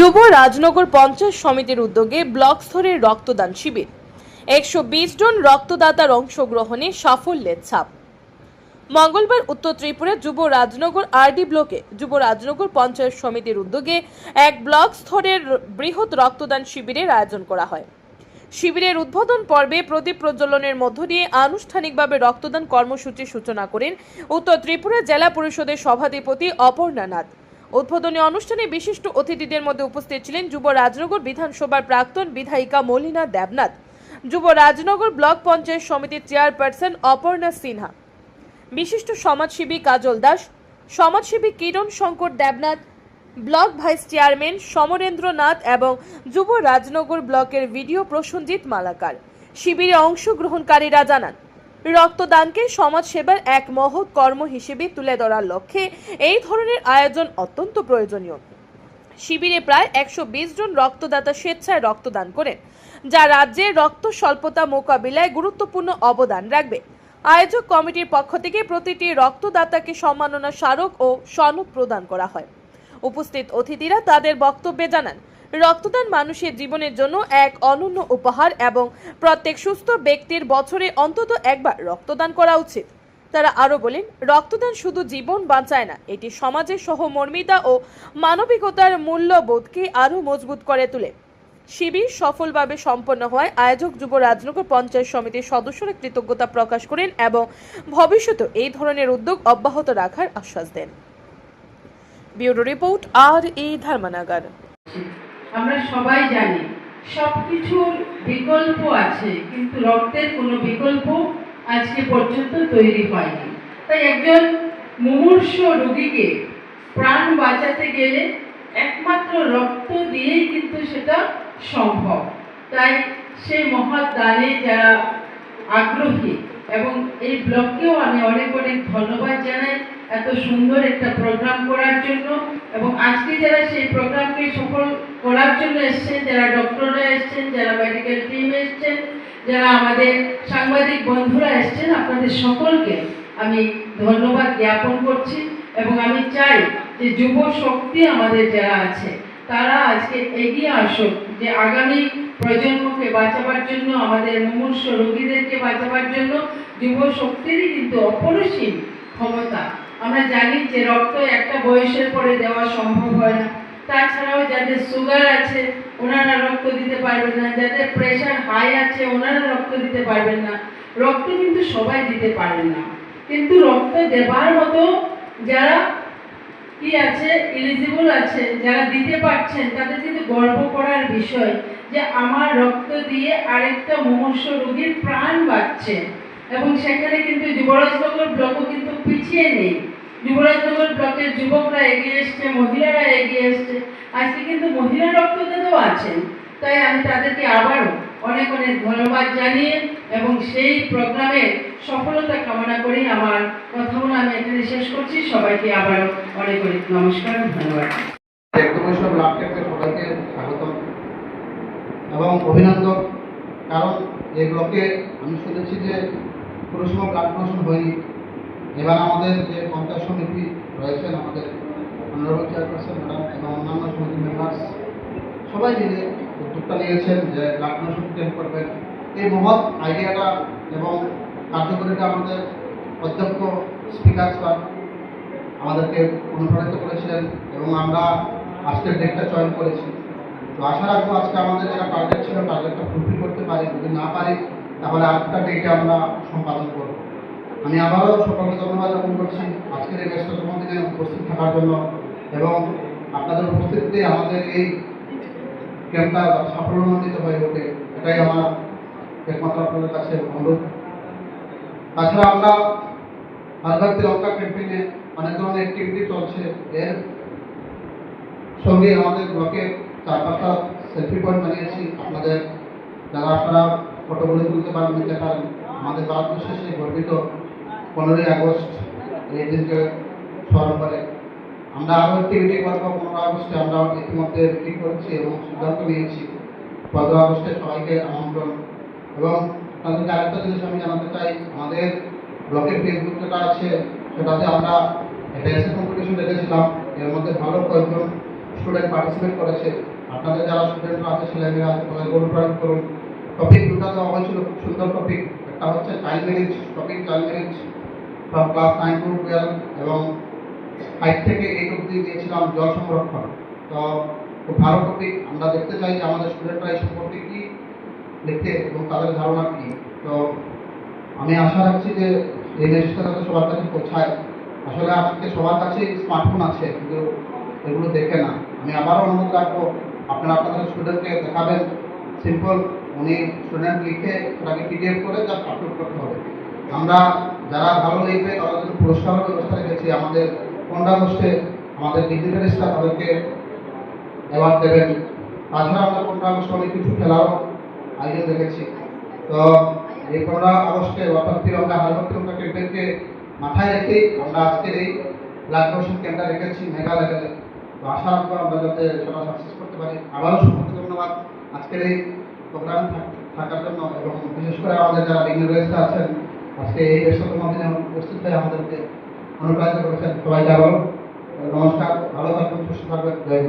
যুব রাজনগর পঞ্চায়েত সমিতির উদ্যোগে ব্লক স্তরের রক্তদান শিবির। একশো বিশ জন রক্তদাতার অংশগ্রহণে সাফল্যের ছাপ। মঙ্গলবার উত্তর ত্রিপুরা যুব রাজনগর আরডি ব্লকে যুব রাজনগর পঞ্চায়েত সমিতির উদ্যোগে এক ব্লক স্তরের বৃহৎ রক্তদান শিবিরের আয়োজন করা হয়। শিবিরের উদ্বোধন পর্বে প্রদীপ প্রজ্বলনের মধ্য দিয়ে আনুষ্ঠানিকভাবে রক্তদান কর্মসূচির সূচনা করেন উত্তর ত্রিপুরা জেলা পরিষদের সভাধিপতি অপর্ণা নাথ। উদ্বোধনী অনুষ্ঠানে বিশিষ্ট অতিথিদের মধ্যে উপস্থিত ছিলেন যুব রাজনগর বিধানসভার প্রাক্তন বিধায়িকা মলিনা দেবনাথ, যুব রাজনগর ব্লক পঞ্চায়েত সমিতির চেয়ারপারসন অপর্ণা সিনহা, বিশিষ্ট সমাজসেবী কাজল দাস, সমাজসেবী Kiran Shankar Debnath, block vice chairman Samarendra Nath এবং যুব রাজনগর ব্লকের ভিডিও প্রসঞ্জিৎ মালাকার। শিবিরে অংশগ্রহণকারীরা জানান রক্তদানকে সমাজসেবার এক মহৎ কর্ম হিসেবে তুলে ধরার লক্ষ্যে এই ধরনের আয়োজন অত্যন্ত প্রয়োজনীয়। শিবিরে প্রায় একশো বিশ জন রক্তদাতা স্বেচ্ছায় রক্তদান করেন, যা রাজ্যে রক্ত স্বল্পতা মোকাবিলায় গুরুত্বপূর্ণ অবদান রাখবে। আয়োজক কমিটির পক্ষ থেকে প্রতিটি রক্তদাতাকে সম্মাননা স্মারক ও সনদ প্রদান করা হয়। উপস্থিত অতিথিরা তাদের বক্তব্যে জানান রক্তদান মানুষের জীবনের জন্য এক অনন্য উপহার এবং প্রত্যেক সুস্থ ব্যক্তির বছরে অন্তত একবার রক্তদান করা উচিত। তারা আরও বলেন, রক্তদান শুধু জীবন বাঁচায় না, এটি সমাজের সহমর্মিতা ও মানবিকতার মূল্যবোধকে আরও মজবুত করে তোলে। শিবির সফলভাবে সম্পন্ন হওয়ায় আয়োজক যুব রাজনগর পঞ্চায়েত সমিতির সদস্যরা কৃতজ্ঞতা প্রকাশ করেন এবং ভবিষ্যতে এই ধরনের উদ্যোগ অব্যাহত রাখার আশ্বাস দেন। ব্যুরো রিপোর্ট আর এ ধর্মনগর। আমরা সবাই জানি সব কিছুর বিকল্প আছে, কিন্তু রক্তের কোনো বিকল্প আজকে পর্যন্ত তৈরি হয়নি। তাই একজন মুমূর্ষ রোগীকে প্রাণ বাঁচাতে গেলে একমাত্র রক্ত দিয়েই কিন্তু সেটা সম্ভব। তাই সেই মহৎ দানে যারা আগ্রহী, এবং এই ব্লককেও আমি অনেক অনেক ধন্যবাদ জানাই। এত সুন্দর একটা প্রোগ্রাম করার জন্য এবং আজকে যারা সেই প্রোগ্রামকে সফল করার জন্য এসছেন, যারা ডক্টররা এসছেন, যারা মেডিকেল টিম এসছেন, যারা আমাদের সাংবাদিক বন্ধুরা এসছেন, আপনাদের সকলকে আমি ধন্যবাদ জ্ঞাপন করছি এবং আমি চাই যে যুব শক্তি আমাদের যারা আছে, তারা আজকে এগিয়ে আসুক, যে আগামী প্রজন্মকে বাঁচাবার জন্য, আমাদের মুমূর্ষ রোগীদেরকে বাঁচাবার জন্য যুব শক্তিরই কিন্তু অপরিসীম ক্ষমতা আমরা জানি যে রক্ত একটা বয়সের পরে দেওয়া সম্ভব হয় না। তাছাড়াও যাদের সুগার আছে, ওনারা রক্ত দিতে পারবেন না। যাদের প্রেশার হাই আছে, ওনারা রক্ত দিতে পারবেন না। রক্ত কিন্তু সবাই দিতে পারেন না। কিন্তু রক্ত দেবার মতো যারা কি আছে এলিজিবল আছে, যারা দিতে পারছেন, তাদের কিন্তু গর্ব করার বিষয় যে আমার রক্ত দিয়ে আরেকটা মুমূর্ষ রোগীর প্রাণ বাঁচছে। এবং সেখানে কিন্তু যুবরাজনগর ব্লকও কিন্তু পিছিয়ে নেই। যুবরাজনগর ব্লকের যুবকরা এগিয়ে এসছে, মহিলারা এগিয়ে এসছে। আজকে কিন্তু মহিলা রক্তদাতাও আছেন। তাই আমি তাদেরকে আবারও অনেক অনেক ধন্যবাদ জানিয়ে এবং সেই প্রোগ্রামের সফলতা কামনা করেই আমার কথাগুলো আমি এখানে শেষ করছি। সবাইকে আবারও অনেক অনেক নমস্কার ধন্যবাদ। এবং অভিনন্দন। কারণ এই ব্লকে আমি শুনেছি যে ব্লাড ডোনেশন হয়নি। এবার আমাদের যে পঞ্চায়েত সমিতি রয়েছেন আমাদের অনারেবল চেয়ারপারসন ম্যাডাম এবং অন্যান্য সমিতি মেম্বার্স সবাই মিলে উদ্যোগটা নিয়েছেন যে ডোনেশন ক্যাম্প করবেন। এই মহৎ আইডিয়াটা এবং কার্যকরীটা আমাদের অধ্যক্ষ স্পিকার স্যার আমাদেরকে অনুপ্রাণিত করেছিলেন এবং আমরা আজকের ডেটটা চয়ন করেছি। তো আশা রাখব আজকে আমাদের যেটা টার্গেট ছিল টার্গেটটা ফুলফিল করতে পারি, যদি না পারি তাহলে আরেকটা ডেটে আমরা সম্পাদন করব। আমি আবারও সকলকে ধন্যবাদ জ্ঞাপন করছি। আজকের এই ব্যস্ততম দিনে উপস্থিত থাকার জন্য এবং আপনাদের উপস্থিতিতে আমাদের এই ক্যাম্পটা সাফল্যমণ্ডিত হয়ে ওঠে, এটাই আমার একমাত্র আপনাদের কাছে অনুরোধ। তাছাড়া আমরা হারবার তিরঙ্গা ক্যাম্পেইনে অনেক ধরনের অ্যাক্টিভিটি চলছে। এর সঙ্গে আমাদের ব্লকে চার পাঁচটা সেলফি পয়েন্ট বানিয়েছি। আপনাদের যারা আপনারা ফটোগুলো তুলতে নিতে পারেন আমাদের ভারতবর্ষে সেই গর্বিত পনেরোই আগস্ট এই দিনকে স্মরণ করে। আমরা আরও অ্যাক্টিভিটি করব পনেরো আগস্টে আমরা ইতিমধ্যে মিটিং করছি এবং সিদ্ধান্ত নিয়েছি, পনেরো আগস্টে সবাইকে আমন্ত্রণ। এবং তাদেরকে আরেকটা জিনিস আমি জানাতে চাই, আমাদের ব্লকের ফেসবুক যেটা আছে, সেটাতে আমরা একটা এসে কম্পিটিশন রেখেছিলাম এর মধ্যে ভালো কয়েকজন স্টুডেন্ট পার্টিসিপেট করেছে। আপনাদের যারা স্টুডেন্টরা আছে ছেলেমেয়েরা আছে তাদের অনুপ্রাণিত করুন। টপিক দুটো দেওয়া হয়েছিল খুব সুন্দর টপিক একটা হচ্ছে child marriage topic child marriage from class nine to twelve এবং ফাইভ থেকে এইট অব্দি দিয়েছিলাম জল সংরক্ষণ। তো খুব ভালো টপিক আমরা দেখতে চাই যে আমাদের স্টুডেন্টরা এই সম্পর্কে কী লিখে এবং তাদের ধারণা কী। তো আমি আশা রাখছি যে এই মেসেজটা যাতে সবার কাছে পৌঁছায়। আসলে আজকে সবার কাছেই স্মার্টফোন আছে, কিন্তু এগুলো দেখে না। আমি আবারও অনুরোধ রাখব, আপনারা আপনাদের স্টুডেন্টকে দেখাবেন। সিম্পল উনি স্টুডেন্ট লিখে ওটাকে পিডিএফ করে জাস্ট আপলোড করতে হবে। আমরা যারা ভালো লিখবে তাদের জন্য পুরস্কারের ব্যবস্থা রেখেছি, আমাদের পনেরো আগস্টে আমাদের ডিগ্রিটারিস্টরা তাদেরকে অ্যাওয়ার্ড দেবেন। তাছাড়া আমরা পনেরো আগস্টে অনেক কিছু খেলারও আয়োজন রেখেছি তো এই পনেরো আগস্টে অর্থাৎ তিরঙ্গা হারবার তিরঙ্গা ক্যাম্পেইনকে মাথায় রেখেই আমরা আজকের এই ব্লাড ডোনেশন ক্যাম্পটা রেখেছি, মেগা লেভেলে। তো আশা রাখব আমরা যাতে সেটা সাকসেস করতে পারি। আবারও সকলকে ধন্যবাদ। আজকের এই প্রোগ্রাম থাকার জন্য এবং বিশেষ করে আমাদের যারা ডিগ্রি আছেন, আজকে এই ব্যস্ততম দিনে উপস্থিত হয়ে আমাদেরকে অনুপ্রাণিত করেছেন সবাইকে আবারও নমস্কার, ভালো থাকবেন সুস্থ থাকবেন, জয়